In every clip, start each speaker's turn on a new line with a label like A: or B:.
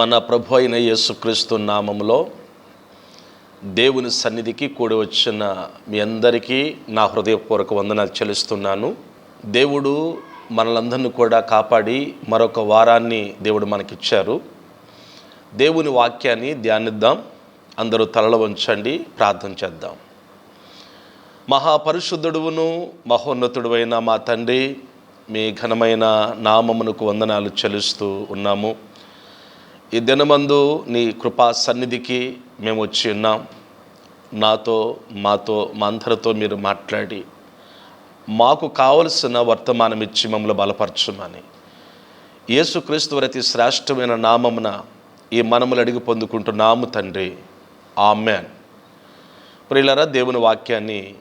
A: మన ప్రభు అయిన యేసుక్రీస్తు నామంలో దేవుని సన్నిధికి కూడి వచ్చిన మీ అందరికీ నా హృదయపూర్వక వందనాలు చెల్లిస్తున్నాను. దేవుడు మనలందరినీ కూడా కాపాడి మరొక వారాన్ని దేవుడు మనకిచ్చారు. దేవుని వాక్యాన్ని ధ్యానిద్దాం. అందరూ తలలు వంచండి ప్రార్థన చేద్దాం. మహాపరిశుద్ధుడువును మహోన్నతుడువైన మా తండ్రి మీ ఘనమైన నామమునకు వందనాలు చెల్లిస్తూ ఉన్నాము. ఈ దినమందు నీ కృపా సన్నిధికి మేము వచ్చి ఉన్నాం. నాతో మాతో మా అందరితో మీరు మాట్లాడి మాకు కావలసిన వర్తమానం ఇచ్చి మమ్మల్ని బలపరచుమని. యేసుక్రీస్తు అతి శ్రేష్టమైన నామమున ఈ మనములు అడిగి పొందుకుంటున్నాము తండ్రి. ఆమెన్. ప్రియులరా దేవుని వాక్యాన్ని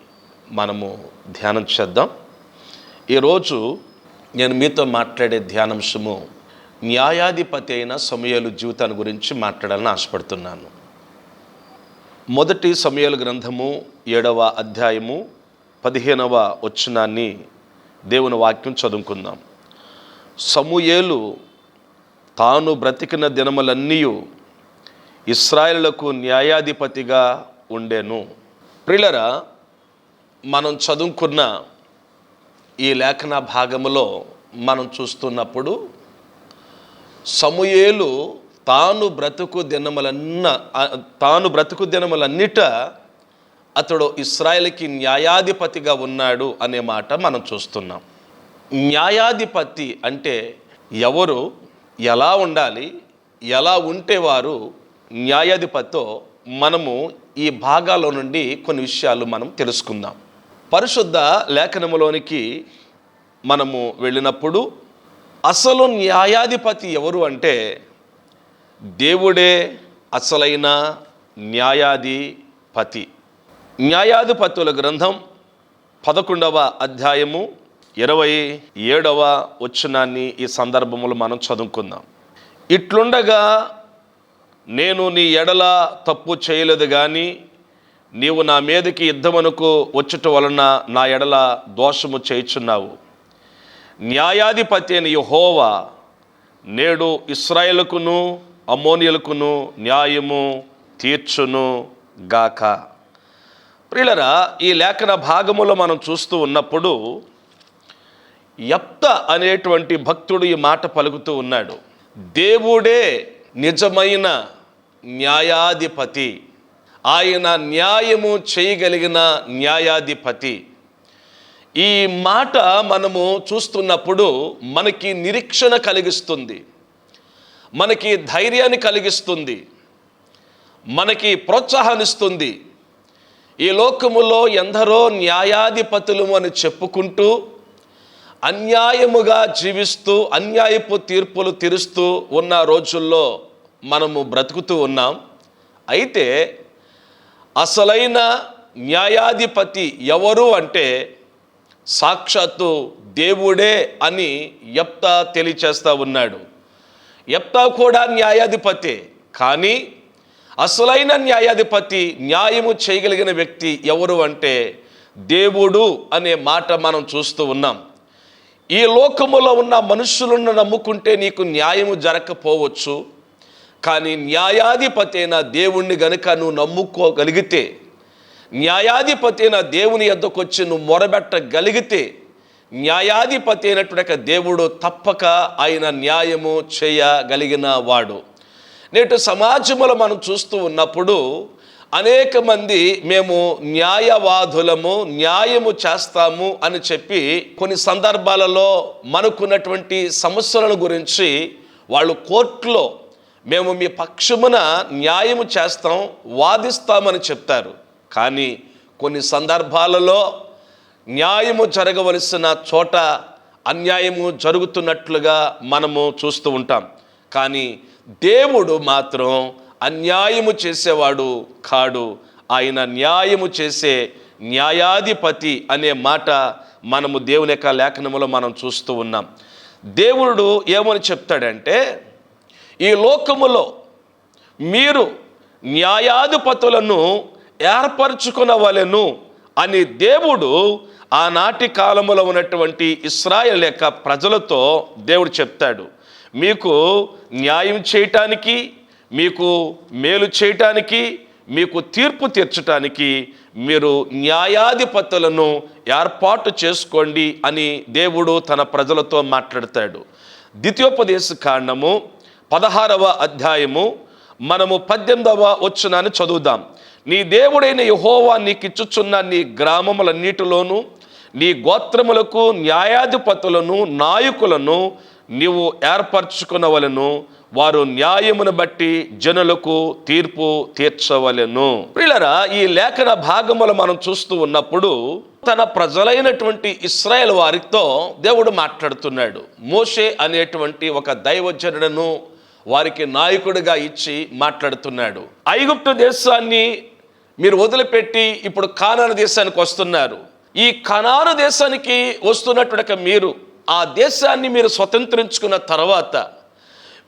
A: మనము ధ్యానం చేద్దాం. ఈరోజు నేను మీతో మాట్లాడే ధ్యానాంశము న్యాయాధిపతి అయిన సమయాలు జీవితాన్ని గురించి మాట్లాడాలని ఆశపడుతున్నాను. మొదటి సమయాల గ్రంథము ఏడవ అధ్యాయము పదిహేనవ వచనాన్ని దేవుని వాక్యం చదువుకుందాం. సమూయేలు తాను బ్రతికిన దినములన్నీ ఇస్రాయేలులకు న్యాయాధిపతిగా ఉండేను. ప్రిలరా మనం చదువుకున్న ఈ లేఖన భాగములో మనం చూస్తున్నప్పుడు సమూయేలు తాను బ్రతుకు దినములన్న తాను బ్రతుకు దినములన్నిట అతడు ఇస్రాయల్కి న్యాయాధిపతిగా ఉన్నాడు అనే మాట మనం చూస్తున్నాం. న్యాయాధిపతి అంటే ఎవరు ఎలా ఉండాలి ఎలా ఉంటే వారు న్యాయాధిపతితో మనము ఈ భాగాల నుండి కొన్ని విషయాలు మనం తెలుసుకుందాం. పరిశుద్ధ లేఖనములోనికి మనము వెళ్ళినప్పుడు అసలు న్యాయాధిపతి ఎవరు అంటే దేవుడే అసలైన న్యాయాధిపతి. న్యాయాధిపతుల గ్రంథం పదకొండవ అధ్యాయము ఇరవై ఏడవ వచనాన్ని ఈ సందర్భంలో మనం చదువుకుందాం. ఇట్లుండగా నేను నీ ఎడల తప్పు చేయలేదు కానీ నీవు నా మీదకి యుద్ధమునకు వచ్చుట వలన నా ఎడల దోషము చేయుచున్నావు. న్యాయాధిపతి అయిన యహోవా నేడు ఇస్రాయేలుకును అమోనియలకును న్యాయము తీర్చును గాక. ప్రియులరా ఈ లేఖన భాగములో మనం చూస్తూ ఉన్నప్పుడు యప్త అనేటువంటి భక్తుడు ఈ మాట పలుకుతూ ఉన్నాడు. దేవుడే నిజమైన న్యాయాధిపతి. ఆయన న్యాయము చేయగలిగిన న్యాయాధిపతి. ఈ మాట మనము చూస్తున్నప్పుడు మనకి నిరీక్షణ కలిగిస్తుంది. మనకి ధైర్యాన్ని కలిగిస్తుంది. మనకి ప్రోత్సాహాన్నిస్తుంది. ఈ లోకములో ఎందరో న్యాయాధిపతులు అని చెప్పుకుంటూ అన్యాయముగా జీవిస్తూ అన్యాయపు తీర్పులు తీరుస్తూ ఉన్న రోజుల్లో మనము బ్రతుకుతూ ఉన్నాం. అయితే అసలైన న్యాయాధిపతి ఎవరు అంటే సాక్షాత్తు దేవుడే అని యప్తా తెలియచేస్తా ఉన్నాడు. యప్తా కూడా న్యాయాధిపతి కానీ అసలైన న్యాయాధిపతి న్యాయము చేయగలిగిన వ్యక్తి ఎవరు అంటే దేవుడు అనే మాట మనం చూస్తూ ఉన్నాం. ఈ లోకములో ఉన్న మనుషులను నమ్ముకుంటే నీకు న్యాయము జరగకపోవచ్చు కానీ న్యాయాధిపతి అయిన దేవుణ్ణి గనుక నువ్వు నమ్ముకోగలిగితే న్యాయాధిపతి అయిన దేవుని యొద్దకు వచ్చి నువ్వు మొరబెట్టగలిగితే న్యాయాధిపతి అయినటువంటి యొక్క దేవుడు తప్పక ఆయన న్యాయము చేయగలిగిన వాడు. నేటి సమాజంలో మనం చూస్తూ ఉన్నప్పుడు అనేక మంది మేము న్యాయవాదులము న్యాయము చేస్తాము అని చెప్పి కొన్ని సందర్భాలలో మనకున్నటువంటి సమస్యలను గురించి వాళ్ళు కోర్టులో మేము మీ పక్షమున న్యాయము చేస్తాం వాదిస్తామని చెప్తారు. కానీ కొన్ని సందర్భాలలో న్యాయము జరగవలసిన చోట అన్యాయము జరుగుతున్నట్లుగా మనము చూస్తూ ఉంటాం. కానీ దేవుడు మాత్రం అన్యాయము చేసేవాడు కాడు. ఆయన న్యాయము చేసే న్యాయాధిపతి అనే మాట మనము దేవుని యొక్క లేఖనములో మనం చూస్తూ ఉన్నాం. దేవుడు ఏమని చెప్తాడంటే ఈ లోకములో మీరు న్యాయాధిపతులను ఏర్పరచుకునవలెను అని దేవుడు ఆనాటి కాలంలో ఉన్నటువంటి ఇస్రాయల్ యొక్క ప్రజలతో దేవుడు చెప్తాడు. మీకు న్యాయం చేయటానికి మీకు మేలు చేయటానికి మీకు తీర్పు తీర్చటానికి మీరు న్యాయాధిపతులను ఏర్పాటు చేసుకోండి అని దేవుడు తన ప్రజలతో మాట్లాడతాడు. ద్వితీయోపదేశ కాండము పదహారవ అధ్యాయము మనము పద్దెనిమిదవ వచ్చునని చదువుదాం. నీ దేవుడైన యహోవా నీకు ఇచ్చుచున్న నీ గ్రామములన్నిటిలోనూ నీ గోత్రములకు న్యాయాధిపతులను నాయకులను నీవు ఏర్పరచుకునవలను. వారు న్యాయమును బట్టి జనులకు తీర్పు తీర్చవలను. ప్రియులరా ఈ లేఖన భాగములు మనం చూస్తూ ఉన్నప్పుడు తన ప్రజలైనటువంటి ఇస్రాయేల్ వారితో దేవుడు మాట్లాడుతున్నాడు. మోషే అనేటువంటి ఒక దైవజనుడను వారికి నాయకుడిగా ఇచ్చి మాట్లాడుతున్నాడు. ఐగుప్తు దేశాన్ని మీరు వదిలిపెట్టి ఇప్పుడు కానాను దేశానికి వస్తున్నారు. ఈ కనాను దేశానికి వస్తున్నటువంటి మీరు ఆ దేశాన్ని మీరు స్వతంత్రించుకున్న తర్వాత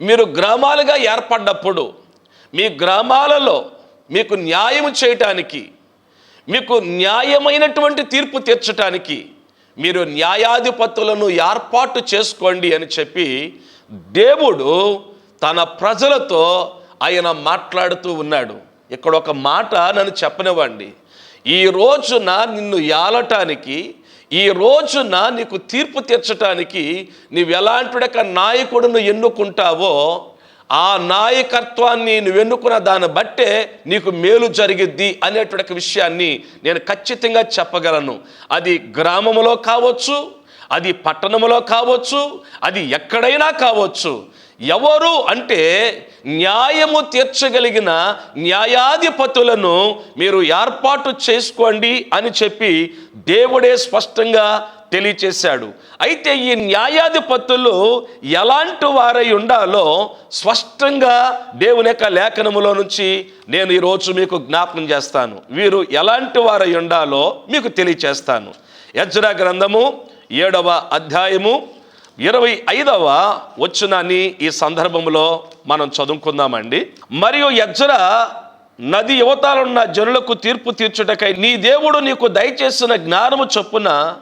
A: మీరు గ్రామాలుగా ఏర్పడ్డప్పుడు మీ గ్రామాలలో మీకు న్యాయం చేయటానికి మీకు న్యాయమైనటువంటి తీర్పు తీర్చటానికి మీరు న్యాయాధిపతులను ఏర్పాటు చేసుకోండి అని చెప్పి దేవుడు తన ప్రజలతో ఆయన మాట్లాడుతూ ఉన్నాడు. ఇక్కడ ఒక మాట నన్ను చెప్పనివ్వండి. ఈ రోజున నిన్ను ఏలటానికి ఈ రోజున నీకు తీర్పు తీర్చటానికి నీవు ఎలాంటి నాయకుడును ఎన్నుకుంటావో ఆ నాయకత్వాన్ని నువ్వు ఎన్నుకున్న దాన్ని బట్టే నీకు మేలు జరిగిద్ది అనేటువంటి విషయాన్ని నేను ఖచ్చితంగా చెప్పగలను. అది గ్రామములో కావచ్చు అది పట్టణములో కావచ్చు అది ఎక్కడైనా కావచ్చు. ఎవరు అంటే న్యాయము తీర్చగలిగిన న్యాయాధిపతులను మీరు ఏర్పాటు చేసుకోండి అని చెప్పి దేవుడే స్పష్టంగా తెలియచేశాడు. అయితే ఈ న్యాయాధిపతులు ఎలాంటి వారై ఉండాలో స్పష్టంగా దేవుని యొక్క లేఖనములో నుంచి నేను ఈరోజు మీకు జ్ఞాపకం చేస్తాను. వీరు ఎలాంటి వారై ఉండాలో మీకు తెలియచేస్తాను. యజ్రా గ్రంథము ఏడవ అధ్యాయము ఇరవై ఐదవ వచ్చునాన్ని ఈ సందర్భంలో మనం చదువుకుందామండి. మరియు యజ్జర నది యువతాలున్న జనులకు తీర్పు తీర్చుటకై నీ దేవుడు నీకు దయచేసిన జ్ఞానము చొప్పున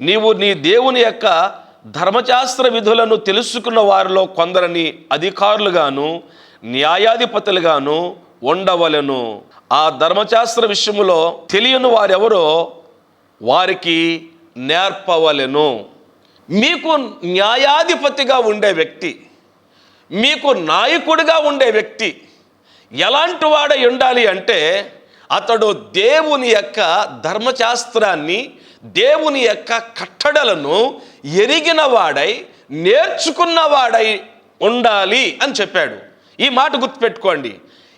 A: నీవు నీ దేవుని యొక్క ధర్మశాస్త్ర విధులను తెలుసుకున్న వారిలో కొందరిని అధికారులుగాను న్యాయాధిపతులుగాను ఉండవలెను. ఆ ధర్మశాస్త్ర విషయంలో తెలియని వారెవరో వారికి నేర్పవలెను. మీకు న్యాయాధిపతిగా ఉండే వ్యక్తి మీకు నాయకుడిగా ఉండే వ్యక్తి ఎలాంటి వాడై ఉండాలి అంటే అతడు దేవుని యొక్క ధర్మశాస్త్రాన్ని దేవుని యొక్క కట్టడలను ఎరిగిన వాడై నేర్చుకున్నవాడై ఉండాలి అని చెప్పాడు. ఈ మాట గుర్తుపెట్టుకోండి.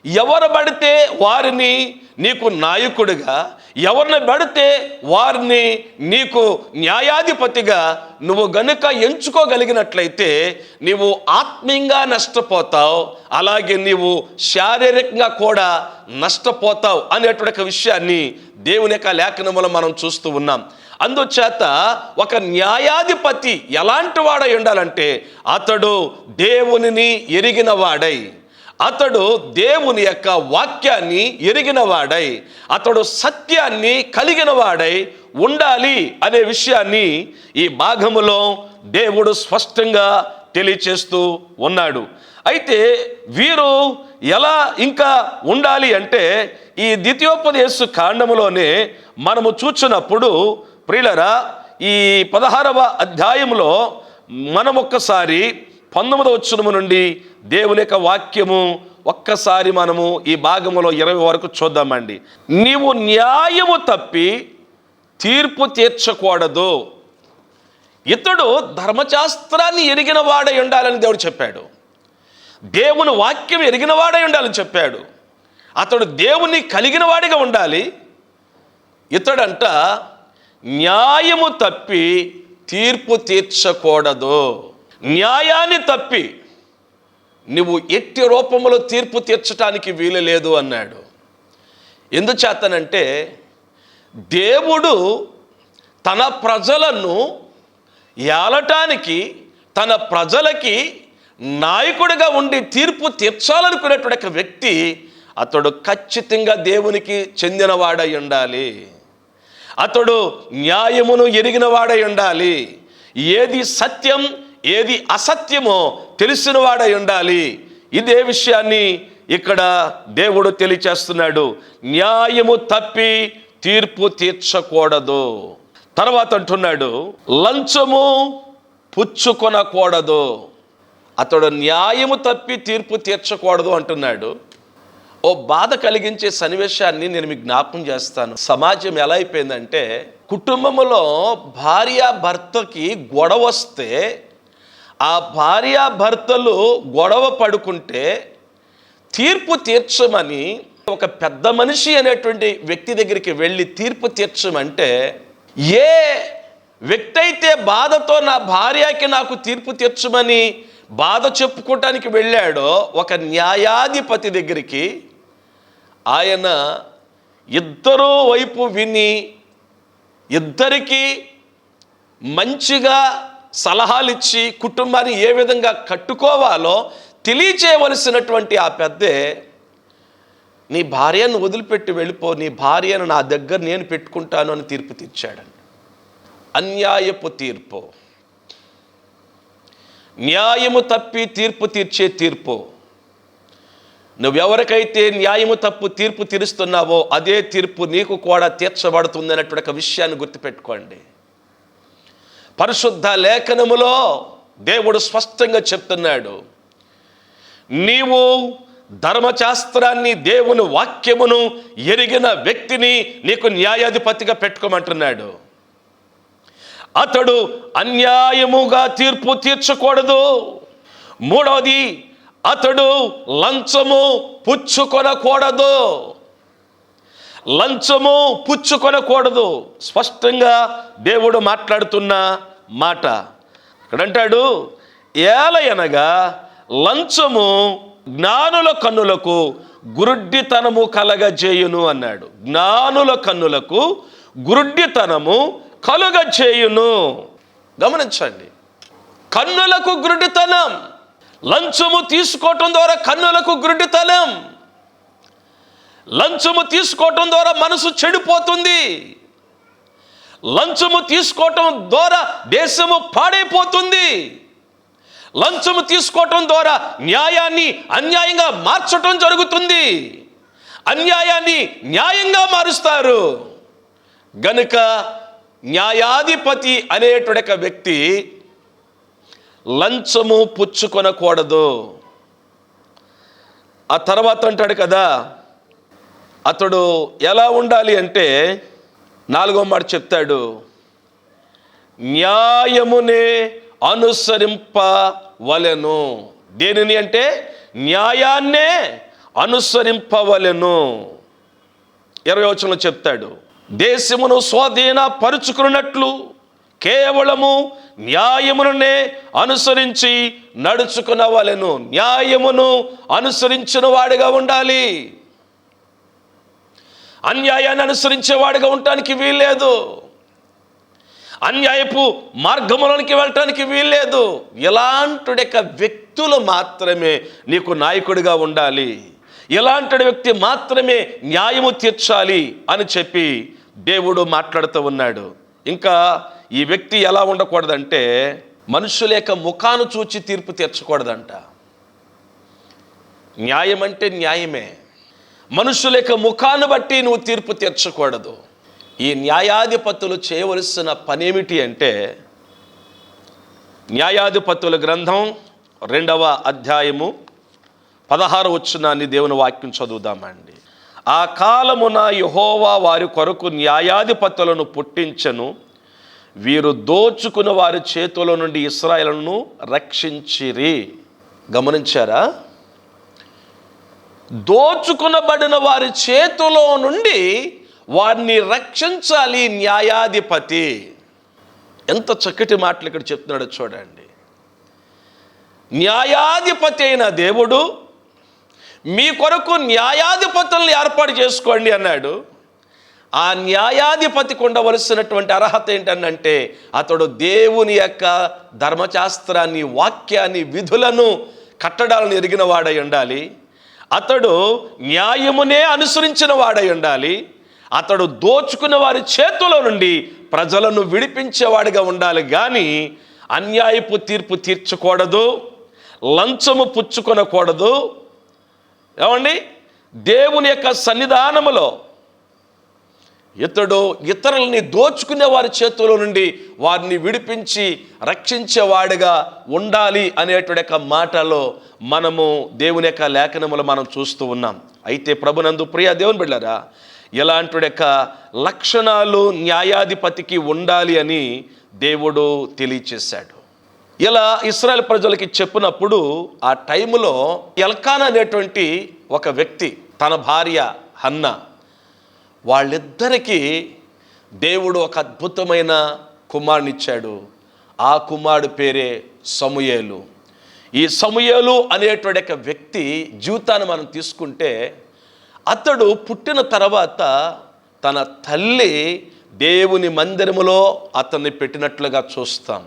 A: ఎవరు పడితే వారిని నీకు నాయకుడిగా ఎవరిని పెడితే వారిని నీకు న్యాయాధిపతిగా నువ్వు గనుక ఎంచుకోగలిగినట్లయితే నీవు ఆత్మీయంగా నష్టపోతావు అలాగే నీవు శారీరకంగా కూడా నష్టపోతావు అనేటువంటి విషయాన్ని దేవుని యొక్క లేఖనములో మనం చూస్తూ ఉన్నాం. అందుచేత ఒక న్యాయాధిపతి ఎలాంటి వాడై ఉండాలంటే అతడు దేవునిని ఎరిగిన వాడై అతడు దేవుని యొక్క వాక్యాన్ని ఎరిగిన వాడై అతడు సత్యాన్ని కలిగిన వాడై ఉండాలి అనే విషయాన్ని ఈ భాగములో దేవుడు స్పష్టంగా తెలియచేస్తూ ఉన్నాడు. అయితే వీరు ఎలా ఇంకా ఉండాలి అంటే ఈ ద్వితీయోపదేశ కాండములోనే మనము చూచినప్పుడు ప్రియులరా ఈ పదహారవ అధ్యాయంలో మనం పంతొమ్మిదో పంతొమ్మిదవ వచ్చునము నుండి దేవుని యొక్క వాక్యము ఒక్కసారి మనము ఈ భాగములో ఇరవై వరకు చూద్దామండి. నీవు న్యాయము తప్పి తీర్పు తీర్చకూడదు. ఇతడు ధర్మశాస్త్రాన్ని ఎరిగిన వాడై ఉండాలని దేవుడు చెప్పాడు. దేవుని వాక్యం ఎరిగిన వాడై ఉండాలని చెప్పాడు. అతడు దేవుని కలిగిన వాడిగా ఉండాలి. ఇతడంట న్యాయము తప్పి తీర్పు తీర్చకూడదు. న్యాయాన్ని తప్పి నువ్వు ఎట్టి రూపంలో తీర్పు తీర్చటానికి వీలు లేదు అన్నాడు. ఎందుచేతనంటే దేవుడు తన ప్రజలను ఏలటానికి తన ప్రజలకి నాయకుడిగా ఉండి తీర్పు తీర్చాలనుకునేటువంటి ఒక వ్యక్తి అతడు ఖచ్చితంగా దేవునికి చెందినవాడై ఉండాలి. అతడు న్యాయమును ఎరిగిన వాడై ఉండాలి. ఏది సత్యం ఏది అసత్యమో తెలిసినవాడై ఉండాలి. ఇదే విషయాన్ని ఇక్కడ దేవుడు తెలియచేస్తున్నాడు. న్యాయము తప్పి తీర్పు తీర్చకూడదు. తర్వాత అంటున్నాడు లంచము పుచ్చుకొనకూడదు. అతడు న్యాయము తప్పి తీర్పు తీర్చకూడదు అంటున్నాడు. ఓ బాధ కలిగించే సన్నివేశాన్ని నేను మీకు జ్ఞాపకం చేస్తాను. సమాజం ఎలా అయిపోయిందంటే కుటుంబంలో భార్య భర్తకి గొడవ వస్తే ఆ భార్యాభర్తలు గొడవ పడుకుంటే తీర్పు తీర్చమని ఒక పెద్ద మనిషి అనేటువంటి వ్యక్తి దగ్గరికి వెళ్ళి తీర్పు తీర్చమంటే ఏ వ్యక్తి అయితే బాధతో నా భార్యకి నాకు తీర్పు తీర్చమని బాధ చెప్పుకోవటానికి వెళ్ళాడో ఒక న్యాయాధిపతి దగ్గరికి ఆయన ఇద్దరూ వైపు విని ఇద్దరికీ మంచిగా సలహాలు ఇచ్చి కుటుంబాన్ని ఏ విధంగా కట్టుకోవాలో తెలియచేయవలసినటువంటి ఆ పెద్దే నీ భార్యను వదిలిపెట్టి వెళ్ళిపో నీ భార్యను నా దగ్గర నేను పెట్టుకుంటాను అని తీర్పు తీర్చాడండి. అన్యాయపు తీర్పు. న్యాయము తప్పి తీర్పు తీర్చే తీర్పు. నువ్వెవరికైతే న్యాయము తప్పు తీర్పు తీరుస్తున్నావో అదే తీర్పు నీకు కూడా తీర్చబడుతుంది అనేటువంటి ఒక విషయాన్ని గుర్తుపెట్టుకోండి. పరిశుద్ధ లేఖనములో దేవుడు స్పష్టంగా చెప్తున్నాడు. నీవు ధర్మశాస్త్రాన్ని దేవుని వాక్యమును ఎరిగిన వ్యక్తిని నీకు న్యాయాధిపతిగా పెట్టుకోమంటున్నాడు. అతడు అన్యాయముగా తీర్పు తీర్చకూడదు. మూడవది అతడు లంచము పుచ్చుకొనకూడదు. లంచము పుచ్చుకొనకూడదు. స్పష్టంగా దేవుడు మాట్లాడుతున్న మాట. ఇక్కడ అంటాడు ఏలయనగా లంచము జ్ఞానుల కన్నులకు గురుడ్డితనము కలగజేయును అన్నాడు. జ్ఞానుల కన్నులకు గురుడ్డితనము కలుగజేయును. గమనించండి. కన్నులకు గురుడితనం లంచము తీసుకోవటం ద్వారా కన్నులకు గురుడితనం లంచము తీసుకోవటం ద్వారా మనసు చెడిపోతుంది. లంచము తీసుకోవటం ద్వారా దేశము పాడైపోతుంది. లంచము తీసుకోవటం ద్వారా న్యాయాన్ని అన్యాయంగా మార్చటం జరుగుతుంది. అన్యాయాన్ని న్యాయంగా మారుస్తారు. గనుక న్యాయాధిపతి అనేటువంటి ఒక వ్యక్తి లంచము పుచ్చుకొనకూడదు. ఆ తర్వాత అంటాడు కదా అతడు ఎలా ఉండాలి అంటే నాలుగో మాట చెప్తాడు న్యాయమునే అనుసరింపవలెను. దేనిని అంటే? న్యాయాన్నే అనుసరింపవలెను. ఇరవై వచనంలో చెప్తాడు దేశమును స్వాధీన పరుచుకున్నట్లు కేవలము న్యాయమునే అనుసరించి నడుచుకునవలెను. న్యాయమును అనుసరించిన వాడిగా ఉండాలి. అన్యాయాన్ని అనుసరించేవాడిగా ఉండటానికి వీల్లేదు. అన్యాయపు మార్గములోనికి వెళ్ళటానికి వీల్లేదు. ఇలాంటి యొక్క వ్యక్తులు మాత్రమే నీకు నాయకుడిగా ఉండాలి. ఇలాంటి వ్యక్తి మాత్రమే న్యాయము తీర్చాలి అని చెప్పి దేవుడు మాట్లాడుతూ ఉన్నాడు. ఇంకా ఈ వ్యక్తి ఎలా ఉండకూడదంటే మనుషుల యొక్క ముఖాను చూచి తీర్పు తీర్చకూడదంట. న్యాయం అంటే న్యాయమే. మనుషుల యొక్క ముఖాన్ని బట్టి నువ్వు తీర్పు తీర్చకూడదు. ఈ న్యాయాధిపతులు చేయవలసిన పనేమిటి అంటే న్యాయాధిపతుల గ్రంథం రెండవ అధ్యాయము పదహారు వచ్చినాన్ని దేవుని వాక్యం చదువుదామండి. ఆ కాలమున యహోవా వారి కొరకు న్యాయాధిపతులను పుట్టించను. వీరు దోచుకున్న వారి చేతుల నుండి ఇస్రాయలను రక్షించిరి. గమనించారా? దోచుకునబడిన వారి చేతిలో నుండి వారిని రక్షించాలి న్యాయాధిపతి. ఎంత చక్కటి మాటలు ఇక్కడ చెప్తున్నాడో చూడండి. న్యాయాధిపతి అయిన దేవుడు మీ కొరకు న్యాయాధిపతుల్ని ఏర్పాటు చేసుకోండి అన్నాడు. ఆ న్యాయాధిపతికి ఉండవలసినటువంటి అర్హత ఏంటనంటే అతడు దేవుని యొక్క ధర్మశాస్త్రాన్ని వాక్యాన్ని విధులను కట్టడాలను ఎరిగిన వాడై ఉండాలి. అతడు న్యాయమునే అనుసరించిన వాడై ఉండాలి. అతడు దోచుకున్న వారి చేతుల నుండి ప్రజలను విడిపించేవాడిగా ఉండాలి. కానీ అన్యాయపు తీర్పు తీర్చకూడదు. లంచము పుచ్చుకొనకూడదు. ఏమండి? దేవుని యొక్క సన్నిధానములో ఇతడు ఇతరులని దోచుకునే వారి చేతుల్లో నుండి వారిని విడిపించి రక్షించేవాడిగా ఉండాలి అనేటువంటి యొక్క మాటలో మనము దేవుని యొక్క లేఖనములు మనం చూస్తూ ఉన్నాం. అయితే ప్రభునందు ప్రియ దేవుని బిళ్ళరా ఇలాంటి యొక్క లక్షణాలు న్యాయాధిపతికి ఉండాలి అని దేవుడు తెలియచేశాడు. ఇలా ఇస్రాయల్ ప్రజలకి చెప్పినప్పుడు ఆ టైంలో ఎల్కాన్ అనేటువంటి ఒక వ్యక్తి తన భార్య హన్నా వాళ్ళిద్దరికీ దేవుడు ఒక అద్భుతమైన కుమారునిచ్చాడు. ఆ కుమారుడు పేరే సమూయేలు. ఈ సమూయేలు అనేటువంటి ఒక వ్యక్తి జీవితాన్ని మనం తీసుకుంటే అతడు పుట్టిన తర్వాత తన తల్లి దేవుని మందిరములో అతన్ని పెట్టినట్లుగా చూస్తాం.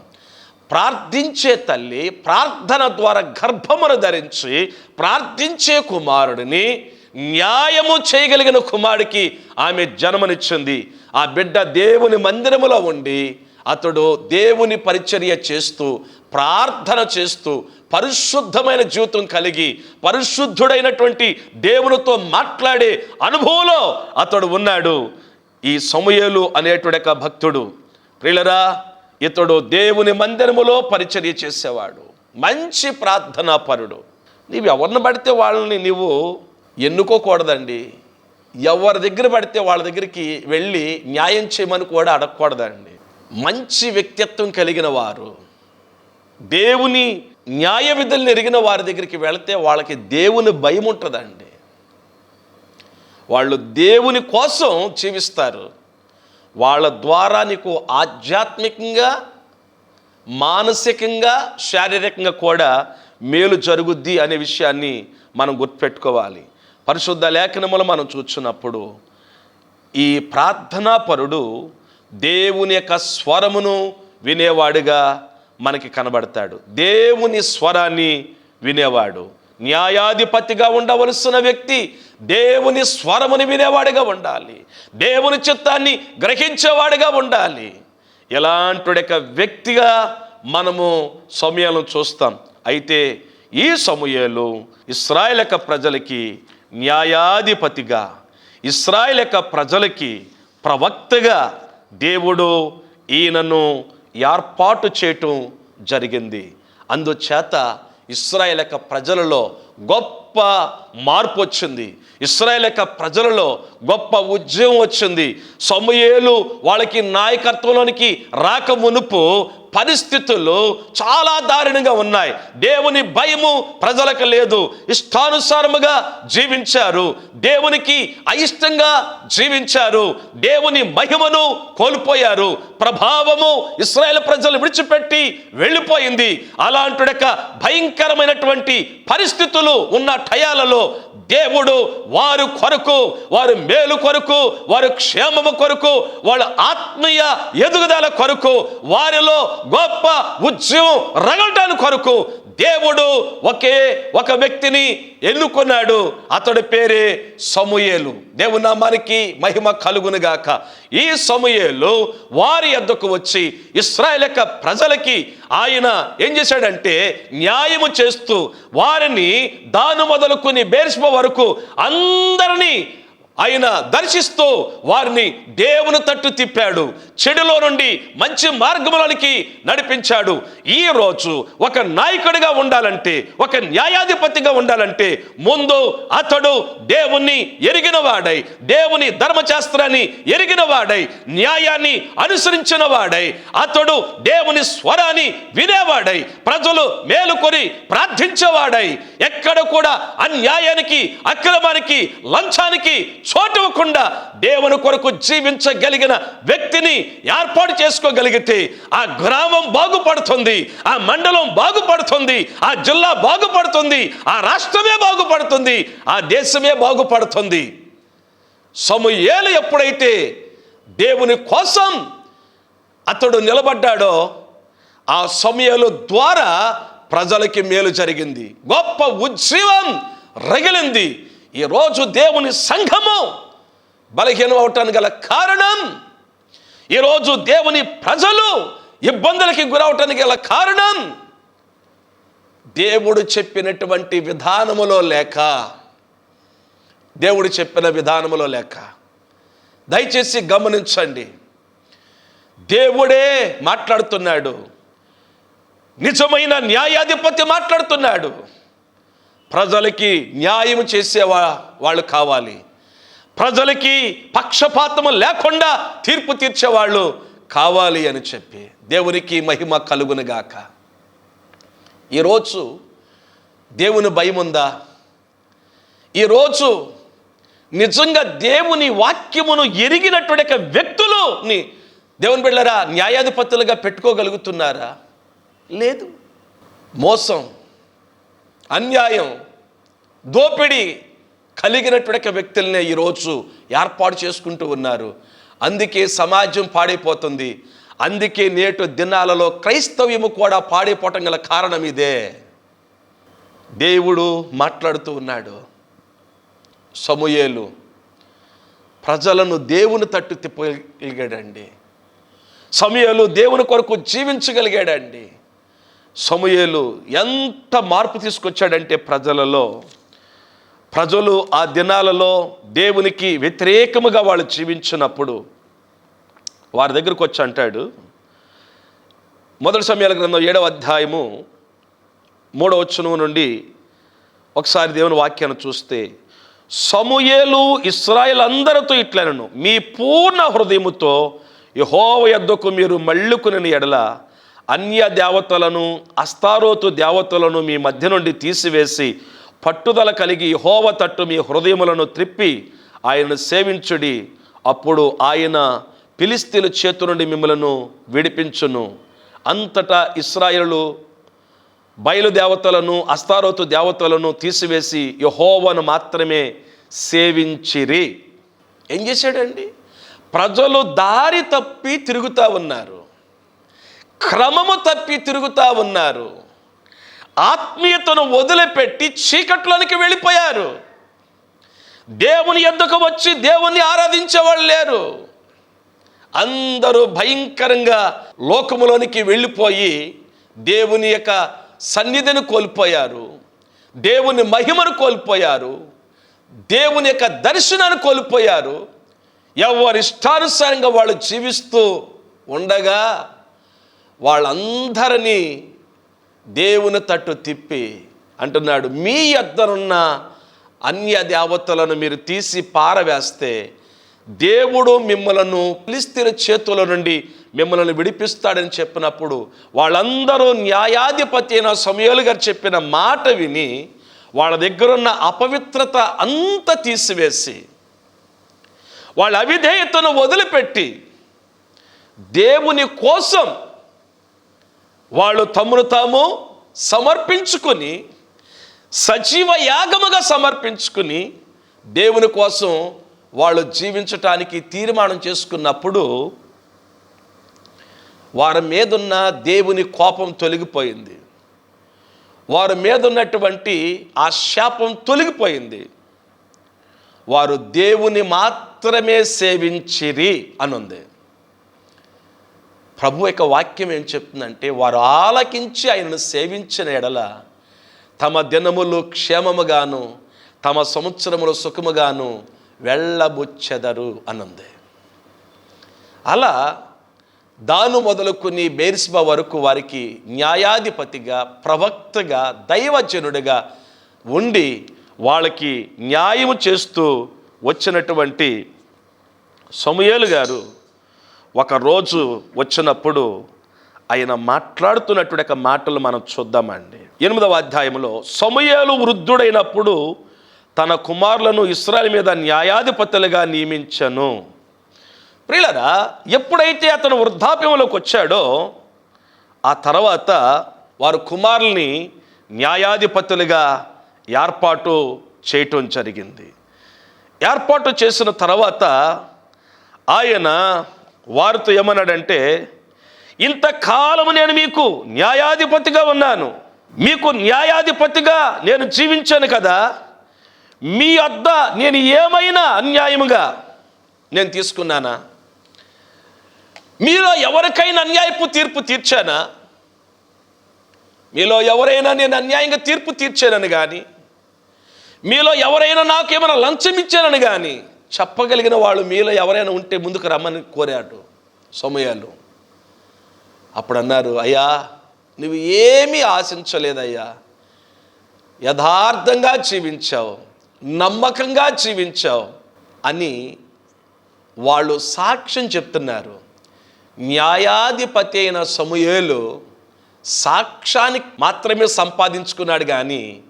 A: ప్రార్థించే తల్లి ప్రార్థన ద్వారా గర్భమును ధరించి ప్రార్థించే కుమారుడిని న్యాయము చేయగలిగిన కుమారుడికి ఆమె జన్మనిచ్చింది. ఆ బిడ్డ దేవుని మందిరములో ఉండి అతడు దేవుని పరిచర్య చేస్తూ ప్రార్థన చేస్తూ పరిశుద్ధమైన జీవితం కలిగి పరిశుద్ధుడైనటువంటి దేవునితో మాట్లాడే అనుభవంలో అతడు ఉన్నాడు. ఈ సమయలు అనేటువంటి భక్తుడు. ప్రియులరా ఇతడు దేవుని మందిరములో పరిచర్య చేసేవాడు. మంచి ప్రార్థనా పరుడు నీవు ఎవరిని పడితే వాళ్ళని నీవు ఎన్నుకోకూడదండి. ఎవరి దగ్గర పడితే వాళ్ళ దగ్గరికి వెళ్ళి న్యాయం చేయమని కూడా అడగకూడదండి. మంచి వ్యక్తిత్వం కలిగిన వారు దేవుని న్యాయ విధులను ఎరిగిన వారి దగ్గరికి వెళితే వాళ్ళకి దేవుని భయం ఉంటుందండి. వాళ్ళు దేవుని కోసం జీవిస్తారు. వాళ్ళ ద్వారా నీకు ఆధ్యాత్మికంగా మానసికంగా శారీరకంగా కూడా మేలు జరుగుద్ది అనే విషయాన్ని మనం గుర్తుపెట్టుకోవాలి. పరిశుద్ధ లేఖనములు మనం చూస్తున్నప్పుడు ఈ ప్రార్థనా పరుడు దేవుని యొక్క స్వరమును వినేవాడుగా మనకి కనబడతాడు. దేవుని స్వరాన్ని వినేవాడు. న్యాయాధిపతిగా ఉండవలసిన వ్యక్తి దేవుని స్వరముని వినేవాడిగా ఉండాలి. దేవుని చిత్తాన్ని గ్రహించేవాడిగా ఉండాలి. ఎలాంటి యొక్క వ్యక్తిగా మనము సమయాలను చూస్తాం. అయితే ఈ సమయాలు ఇస్రాయల్ యొక్క ప్రజలకి న్యాయాధిపతిగా ఇస్రాయల్ యొక్క ప్రజలకి ప్రవక్తగా దేవుడు ఈయనను ఏర్పాటు చేయటం జరిగింది. అందుచేత ఇస్రాయల్ యొక్క ప్రజలలో గొప్ప మార్పు వచ్చింది. ఇస్రాయల్ యొక్క ప్రజలలో గొప్ప ఉద్యమం వచ్చింది. సమయేలు వాళ్ళకి నాయకత్వంలోనికి రాక మునుపు పరిస్థితులు చాలా దారుణంగా ఉన్నాయి. దేవుని భయము ప్రజలకు లేదు. ఇష్టానుసారముగా జీవించారు. దేవునికి అయిష్టంగా జీవించారు. దేవుని మహిమను కోల్పోయారు. ప్రభావము ఇస్రాయేల్ ప్రజలు విడిచిపెట్టి వెళ్ళిపోయింది. అలాంటి యొక్క భయంకరమైనటువంటి పరిస్థితులు ఉన్న టయాలలో దేవుడు వారు కొరకు వారు మేలు కొరకు వారు క్షేమము కొరకు వాళ్ళ ఆత్మీయ ఎదుగుదల కొరకు వారిలో గొప్ప ఉద్యమం రగలటానికి కొరకు దేవుడు ఒకే ఒక వ్యక్తిని ఎన్నుకున్నాడు. అతడి పేరే సమూయేలు. దేవు నామానికి మహిమ కలుగునుగాక ఈ సమూయేలు వారి యొద్దకు వచ్చి ఇస్రాయల్ యొక్క ప్రజలకి ఆయన ఏం చేశాడంటే న్యాయము చేస్తూ వారిని దాను మొదలుకుని బేర్స్మ వరకు అందరినీ ఆయన దర్శిస్తూ వారిని దేవుని తట్టు తిప్పాడు. చెడులో నుండి మంచి మార్గంలోనికి నడిపించాడు. ఈ రోజు ఒక నాయకుడిగా ఉండాలంటే ఒక న్యాయాధిపతిగా ఉండాలంటే ముందు అతడు దేవుణ్ణి ఎరిగిన వాడై దేవుని ధర్మశాస్త్రాన్ని ఎరిగిన వాడై న్యాయాన్ని అనుసరించిన వాడై అతడు దేవుని స్వరాన్ని వినేవాడై ప్రజలు మేలుకొని ప్రార్థించేవాడై ఎక్కడ కూడా అన్యాయానికి అక్రమానికి లంచానికి చోటివ్వకుండా దేవుని కొరకు జీవించగలిగిన వ్యక్తిని ఏర్పాటు చేసుకోగలిగితే ఆ గ్రామం బాగుపడుతుంది ఆ మండలం బాగుపడుతుంది ఆ జిల్లా బాగుపడుతుంది ఆ రాష్ట్రమే బాగుపడుతుంది ఆ దేశమే బాగుపడుతుంది. సమయేలు ఎప్పుడైతే దేవుని కోసం అతడు నిలబడ్డాడో ఆ సమయాలు ద్వారా ప్రజలకి మేలు జరిగింది. గొప్ప ఉజ్జీవం రగిలింది. ఈరోజు దేవుని సంఘము బలహీనం అవటానికి గల కారణం ఈరోజు దేవుని ప్రజలు ఇబ్బందులకి గురవటానికి గల కారణం దేవుడు చెప్పినటువంటి విధానములో లేక. దేవుడు చెప్పిన విధానములో లేక. దయచేసి గమనించండి. దేవుడే మాట్లాడుతున్నాడు. నిజమైన న్యాయాధిపతి మాట్లాడుతున్నాడు. ప్రజలకి న్యాయం చేసేవా వాళ్ళు కావాలి. ప్రజలకి పక్షపాతము లేకుండా తీర్పు తీర్చేవాళ్ళు కావాలి అని చెప్పి దేవునికి మహిమ కలుగునుగాక ఈరోజు దేవుని భయం ఉందా? ఈరోజు నిజంగా దేవుని వాక్యమును ఎరిగినటువంటి వ్యక్తులుని దేవుని బిళ్ళరా న్యాయాధిపతులుగా పెట్టుకోగలుగుతున్నారా? లేదు. మోసం. అన్యాయం దోపిడీ కలిగినటువంటి వ్యక్తులనే ఈరోజు ఏర్పాటు చేసుకుంటూ ఉన్నారు. అందుకే సమాజం పాడైపోతుంది. అందుకే నేటి దినాలలో క్రైస్తవ్యము కూడా పాడైపోవటం గల కారణం ఇదే. దేవుడు మాట్లాడుతూ ఉన్నాడు. సమూయేలు ప్రజలను దేవుని తట్టు తిప్పగలిగాడండి. సమయాలు దేవుని కొరకు జీవించగలిగాడండి. సమూయేలు ఎంత మార్పు తీసుకొచ్చాడంటే ప్రజలలో ప్రజలు ఆ దినాలలో దేవునికి వ్యతిరేకముగా వాళ్ళు జీవించినప్పుడు వారి దగ్గరకు వచ్చి అంటాడు. మొదటి సమయాల గ్రంథం ఏడవ అధ్యాయము మూడవ వచ్చును నుండి ఒకసారి దేవుని వాక్యాన్ని చూస్తే సమూయేలు ఇస్రాయల్ అందరితో ఇట్లనను మీ పూర్ణ హృదయముతో యహోవ యొద్దకు మీరు మళ్ళుకుని ఎడల అన్య దేవతలను అస్తారోతు దేవతలను మీ మధ్య నుండి తీసివేసి పట్టుదల కలిగి హోవ తట్టు మీ హృదయములను త్రిప్పి ఆయనను సేవించుడి. అప్పుడు ఆయన పిలిస్తీల చేతు నుండి మిమ్మలను విడిపించును. అంతటా ఇస్రాయేలు బయలుదేవతలను అస్తారోతు దేవతలను తీసివేసి యహోవను మాత్రమే సేవించిరి. ఏం చేశాడండి? ప్రజలు దారి తప్పి తిరుగుతూ ఉన్నారు. క్రమము తప్పి తిరుగుతూ ఉన్నారు. ఆత్మీయతను వదిలిపెట్టి చీకట్లోనికి వెళ్ళిపోయారు. దేవుని ఎద్దకు వచ్చి దేవుణ్ణి ఆరాధించేవాళ్ళు లేరు. అందరూ భయంకరంగా లోకములోనికి వెళ్ళిపోయి దేవుని యొక్క సన్నిధిని కోల్పోయారు. దేవుని మహిమను కోల్పోయారు. దేవుని యొక్క దర్శనాన్ని కోల్పోయారు. ఎవరి ఇష్టానుసారంగా వాళ్ళు జీవిస్తూ ఉండగా వాళ్ళందరినీ దేవుని తట్టు తిప్పి అంటున్నాడు మీ యొద్దనున్న అన్య దేవతలను మీరు తీసి పారవేస్తే దేవుడు మిమ్మలను ఫిలిస్తీన్ల చేతుల నుండి మిమ్మల్ని విడిపిస్తాడని చెప్పినప్పుడు వాళ్ళందరూ న్యాయాధిపతి అయిన సమయాలు గారు చెప్పిన మాట విని వాళ్ళ దగ్గరున్న అపవిత్రత అంతా తీసివేసి వాళ్ళ అవిధేయతను వదిలిపెట్టి దేవుని కోసం వాళ్ళు తమను తాము సమర్పించుకొని సజీవ యాగముగా సమర్పించుకుని దేవుని కోసం వాళ్ళు జీవించటానికి తీర్మానం చేసుకున్నప్పుడు వారి మీదున్న దేవుని కోపం తొలగిపోయింది. వారి మీదున్నటువంటి ఆ శాపం తొలగిపోయింది. వారు దేవుని మాత్రమే సేవించిరి అనుంది. ప్రభు యొక్క వాక్యం ఏం చెప్తుందంటే వారు ఆలకించి ఆయనను సేవించిన ఎడల తమ దినములు క్షేమముగాను తమ సంవత్సరములు సుఖముగాను వెళ్ళబుచ్చెదరు అనుంది. అలా దాను మొదలుకుని బేర్స్బా వరకు వారికి న్యాయాధిపతిగా ప్రవక్తగా దైవజనుడిగా ఉండి వాళ్ళకి న్యాయము చేస్తూ వచ్చినటువంటి సమయలు గారు ఒకరోజు వచ్చినప్పుడు ఆయన మాట్లాడుతున్నటువంటి ఒక మాటలు మనం చూద్దామండి. ఎనిమిదవ అధ్యాయంలో సమయాలు వృద్ధుడైనప్పుడు తన కుమారులను ఇస్రాయల్ మీద న్యాయాధిపతులుగా నియమించను. ప్రియులరా ఎప్పుడైతే అతను వృద్ధాప్యంలోకి వచ్చాడో ఆ తర్వాత వారు కుమారుల్ని న్యాయాధిపతులుగా ఏర్పాటు చేయటం జరిగింది. ఏర్పాటు చేసిన తర్వాత ఆయన వారితో ఏమన్నాడంటే ఇంతకాలము నేను మీకు న్యాయాధిపతిగా ఉన్నాను. మీకు న్యాయాధిపతిగా నేను జీవించాను కదా. మీ వద్ద నేను ఏమైనా అన్యాయముగా నేను తీసుకున్నానా? మీలో ఎవరికైనా అన్యాయపు తీర్పు తీర్చానా? మీలో ఎవరైనా నేను అన్యాయంగా తీర్పు తీర్చానని కానీ మీలో ఎవరైనా నాకేమైనా లంచం ఇచ్చానని కానీ చెప్పగలిగిన వాళ్ళు మీలో ఎవరైనా ఉంటే ముందుకు రమ్మని కోరాడు సమయాలు అప్పుడు అన్నారు అయ్యా నువ్వు ఏమీ ఆశించలేదయ్యా. యథార్థంగా జీవించావు నమ్మకంగా జీవించావు అని వాళ్ళు సాక్ష్యం చెప్తున్నారు. న్యాయాధిపతి అయిన సమూయేలు సాక్ష్యానికి మాత్రమే సంపాదించుకున్నాడు కానీ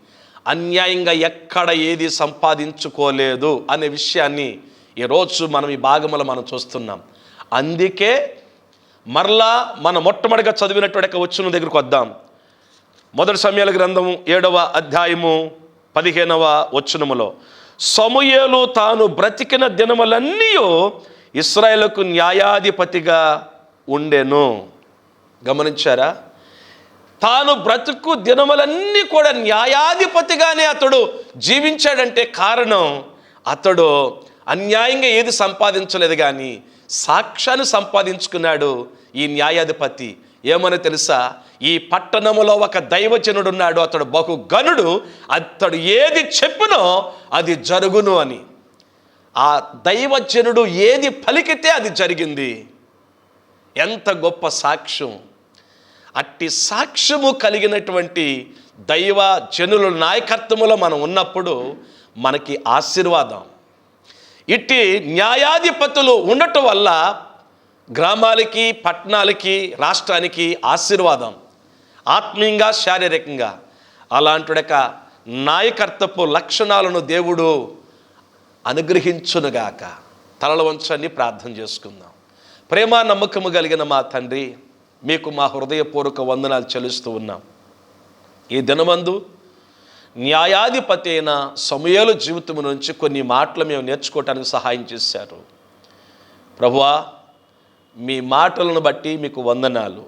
A: అన్యాయంగా ఎక్కడ ఏది సంపాదించుకోలేదు అనే విషయాన్ని ఈరోజు మనం ఈ భాగంలో మనం చూస్తున్నాం. అందుకే మరలా మన మొట్టమొదటిగా చదివినటువంటి వచ్చిన దగ్గరకు వద్దాం. మొదటి సమయాల గ్రంథము ఏడవ అధ్యాయము పదిహేనవ వచనములో సమూయేలు తాను బ్రతికిన దినములన్నీ ఇస్రాయేలుకు న్యాయాధిపతిగా ఉండెను. గమనించారా? తాను బ్రతుకు దినములన్నీ కూడా న్యాయాధిపతిగానే అతడు జీవించాడంటే కారణం అతడు అన్యాయంగా ఏది సంపాదించలేదు కానీ సాక్ష్యాన్ని సంపాదించుకున్నాడు ఈ న్యాయాధిపతి. ఏమని తెలుసా? ఈ పట్టణములో ఒక దైవజనుడు ఉన్నాడు అతడు బహు గనుడు అతడు ఏది చెప్పునో అది జరుగును అని. ఆ దైవజనుడు ఏది పలికితే అది జరిగింది. ఎంత గొప్ప సాక్ష్యం. అట్టి సాక్ష్యము కలిగినటువంటి దైవ జనుల నాయకత్వములో మనం ఉన్నప్పుడు మనకి ఆశీర్వాదం. ఇట్టి న్యాయాధిపతులు ఉండటం వల్ల గ్రామాలకి పట్టణాలకి రాష్ట్రానికి ఆశీర్వాదం. ఆత్మీయంగా శారీరకంగా. అలాంటి యొక్క లక్షణాలను దేవుడు అనుగ్రహించునుగాక. తలల వంచని ప్రార్థన చేసుకుందాం. ప్రేమ నమ్మకము కలిగిన మా తండ్రి మీకు మా హృదయపూర్వక వందనాలు చెల్లిస్తూ ఉన్నాం. ఈ దినమందు న్యాయాధిపతి అయిన సమయాల జీవితం నుంచి కొన్ని మాటలు మేము నేర్చుకోవటానికి సహాయం చేశారు. ప్రభువా మీ మాటలను బట్టి మీకు వందనాలు.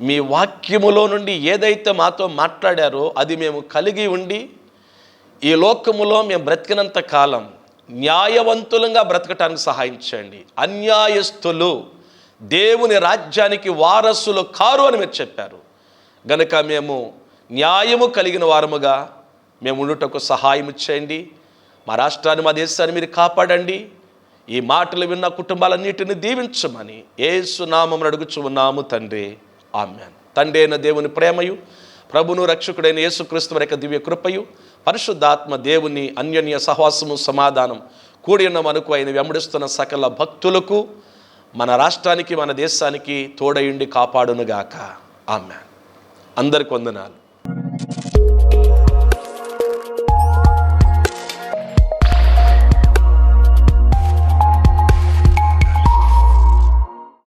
A: మీ వాక్యములో నుండి ఏదైతే మాతో మాట్లాడారో అది మేము కలిగి ఉండి ఈ లోకములో మేము బ్రతికినంత కాలం న్యాయవంతులంగా బ్రతకటానికి సహాయం చేయండి. అన్యాయస్తులు దేవుని రాజ్యానికి వారసులు కారు అని మీరు చెప్పారు. గనుక మేము న్యాయము కలిగిన వారముగా మేము ఉండుటకు సహాయం చేయండి. మా రాష్ట్రాన్ని మా దేశాన్ని మీరు కాపాడండి. ఈ మాటలు విన్న కుటుంబాలన్నిటిని దీవించమని ఏసునామం అడుగుచు ఉన్నాము తండ్రి. ఆమెన్. తండ్రి అయిన దేవుని ప్రేమయు ప్రభును రక్షకుడైన యేసుక్రీస్తు యొక్క దివ్య కృపయు పరిశుద్ధాత్మ దేవుని అన్యోన్య సహవాసము సమాధానం కూడి ఉన్న మనకు ఆయన వెంబడిస్తున్న సకల భక్తులకు మన రాష్ట్రానికి మన దేశానికి తోడయుండి కాపాడునుగాక. ఆమె అందరికి వందనాలు.